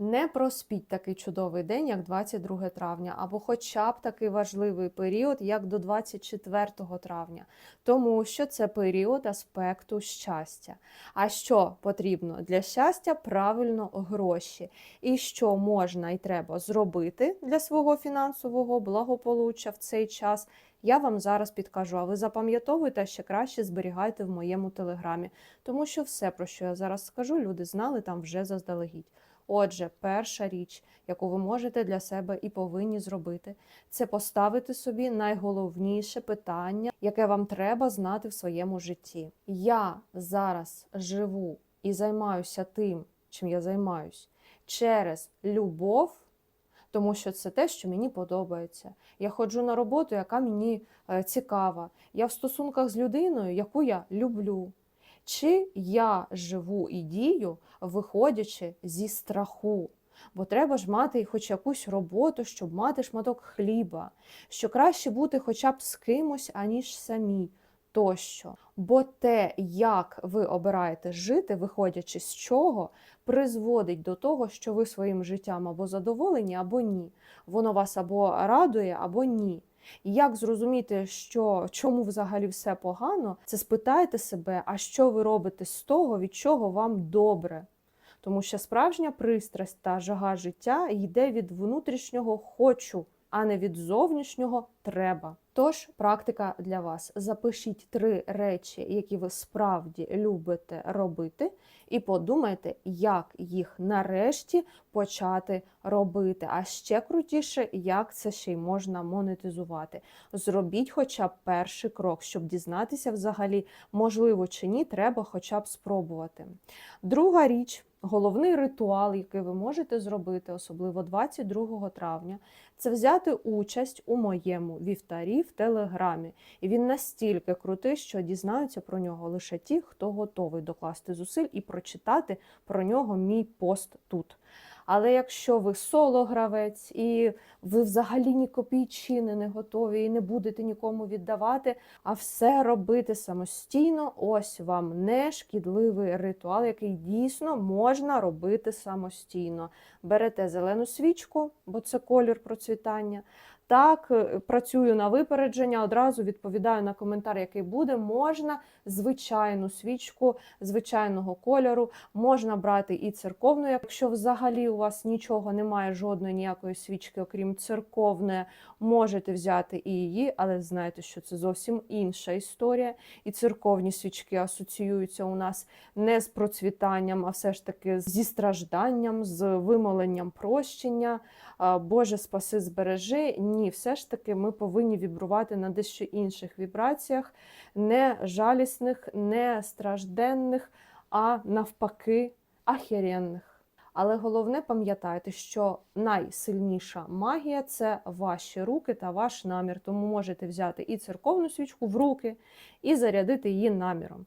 Не проспіть такий чудовий день, як 22 травня, або хоча б такий важливий період, як до 24 травня, тому що це період аспекту щастя. А що потрібно для щастя? Правильно гроші. І що можна і треба зробити для свого фінансового благополуччя в цей час. Я вам зараз підкажу, а ви запам'ятовуйте, ще краще зберігайте в моєму телеграмі, тому що все, про що я зараз скажу, люди знали там вже заздалегідь. Отже, перша річ, яку ви можете для себе і повинні зробити, це поставити собі найголовніше питання, яке вам треба знати в своєму житті. Я зараз живу і займаюся тим, чим я займаюсь, через любов, тому що це те, що мені подобається. Я ходжу на роботу, яка мені е, цікава. Я в стосунках з людиною, яку я люблю. Чи я живу і дію, виходячи зі страху? Бо треба ж мати хоч якусь роботу, щоб мати шматок хліба, що краще бути хоча б з кимось, аніж самі тощо. Бо те, як ви обираєте жити, виходячи з чого, призводить до того, що ви своїм життям або задоволені, або ні. Воно вас або радує, або ні. І як зрозуміти, що чому взагалі все погано, це спитайте себе, а що ви робите з того, від чого вам добре. Тому що справжня пристрасть та жага життя йде від внутрішнього хочу, а не від зовнішнього треба. Тож, практика для вас: запишіть три речі, які ви справді любите робити, і подумайте, як їх нарешті почати робити. А ще крутіше, як це ще й можна монетизувати. Зробіть хоча б перший крок, щоб дізнатися взагалі, можливо чи ні, треба хоча б спробувати. Друга річ. Головний ритуал, який ви можете зробити, особливо 22 травня, це взяти участь у моєму вівтарі в Телеграмі. І він настільки крутий, що дізнаються про нього лише ті, хто готовий докласти зусиль і прочитати про нього мій пост тут. Але якщо ви соло-гравець і ви взагалі ні копійчини не готові і не будете нікому віддавати, а все робити самостійно, ось вам не шкідливий ритуал, який дійсно можна робити самостійно. Берете зелену свічку, бо це колір процвітання. Так, е, працюю на випередження, одразу відповідаю на коментар, який буде. Можна звичайну свічку звичайного кольору, можна брати і церковну. Якщо взагалі у вас нічого немає, жодної ніякої свічки, окрім церковної, можете взяти і її, але знайте, що це зовсім інша історія. І церковні свічки асоціюються у нас не з процвітанням, а все ж таки зі стражданням, з вимоленням прощення. Боже, спаси, збережи. Ні, все ж таки ми повинні вібрувати на дещо інших вібраціях, не жалісних, не стражденних, а навпаки, ахеренних. Але головне пам'ятайте, що найсильніша магія це ваші руки та ваш намір. Тому можете взяти і церковну свічку в руки і зарядити її наміром.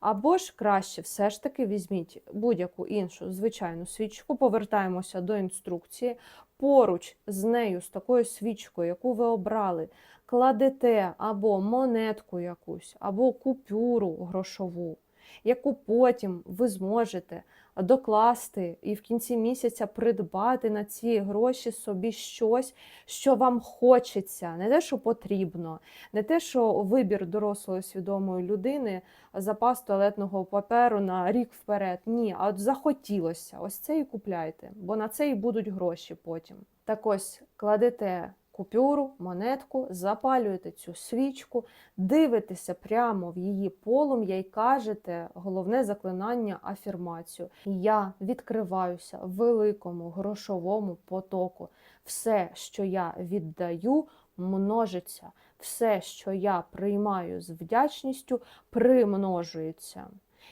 Або ж краще все ж таки візьміть будь-яку іншу звичайну свічку, повертаємося до інструкції. Поруч з нею, з такою свічкою, яку ви обрали, кладете або монетку якусь, або купюру грошову, яку потім ви зможете докласти і в кінці місяця придбати на ці гроші собі щось, що вам хочеться, не те, що потрібно, не те, що вибір дорослої свідомої людини, запас туалетного паперу на рік вперед. Ні, а от захотілося. Ось це і купляйте, бо на це і будуть гроші потім. Так ось кладете купюру, монетку, запалюєте цю свічку, дивитеся прямо в її полум'я і кажете головне заклинання афірмацію. Я відкриваюся великому грошовому потоку. Все, що я віддаю, множиться. Все, що я приймаю з вдячністю, примножується.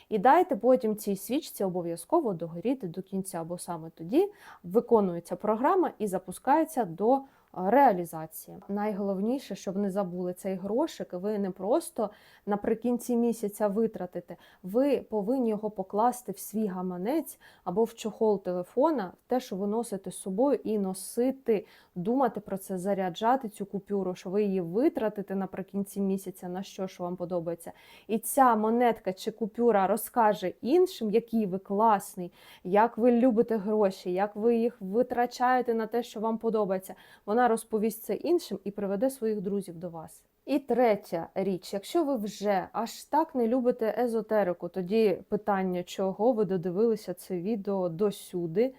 І дайте потім цій свічці обов'язково догоріти до кінця, бо саме тоді виконується програма і запускається до реалізації. Найголовніше, щоб не забули цей грошик, ви не просто наприкінці місяця витратите, ви повинні його покласти в свій гаманець або в чохол телефона, те, що ви носите з собою, і носити, думати про це, заряджати цю купюру, що ви її витратите наприкінці місяця на що що вам подобається. І ця монетка чи купюра розкаже іншим, який ви класний, як ви любите гроші, як ви їх витрачаєте на те, що вам подобається. Вона розповість це іншим і приведе своїх друзів до вас. І третя річ, якщо ви вже аж так не любите езотерику, тоді питання, чого ви додивилися це відео досюди.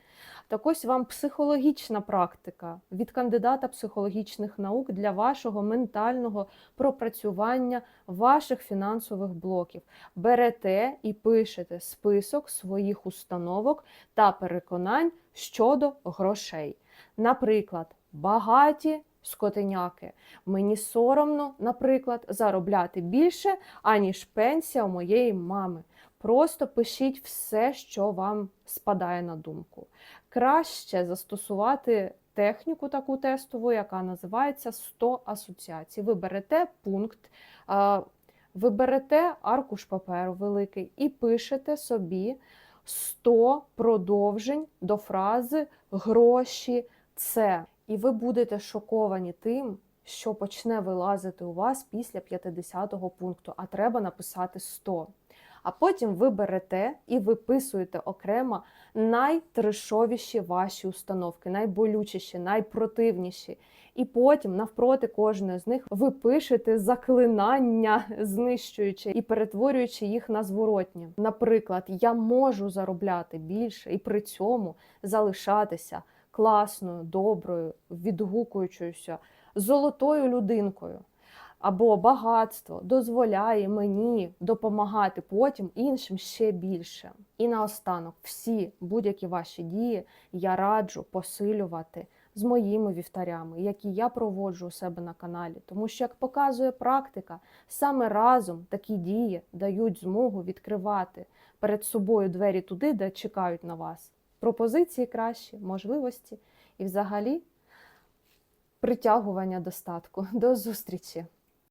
Так ось вам психологічна практика від кандидата психологічних наук для вашого ментального пропрацювання ваших фінансових блоків. Берете і пишете список своїх установок та переконань щодо грошей. Наприклад, багаті скотиняки. Мені соромно, наприклад, заробляти більше, аніж пенсія у моєї мами. Просто пишіть все, що вам спадає на думку. Краще застосувати техніку таку тестову, яка називається 100 асоціацій. Ви берете пункт, ви берете аркуш паперу великий і пишете собі 100 продовжень до фрази гроші це. І ви будете шоковані тим, що почне вилазити у вас після 50-го пункту, а треба написати 100. А потім ви берете і виписуєте окремо найтрешовіші ваші установки, найболючіші, найпротивніші. І потім, навпроти кожної з них, ви пишете заклинання, знищуючи і перетворюючи їх на зворотні. Наприклад, я можу заробляти більше і при цьому залишатися класною, доброю, відгукуючоюся, золотою людинкою. Або багатство дозволяє мені допомагати потім іншим ще більше. І наостанок, всі будь-які ваші дії я раджу посилювати з моїми вівтарями, які я проводжу у себе на каналі. Тому що, як показує практика, саме разом такі дії дають змогу відкривати перед собою двері туди, де чекають на вас. Пропозиції кращі, можливості і взагалі притягування достатку. До зустрічі!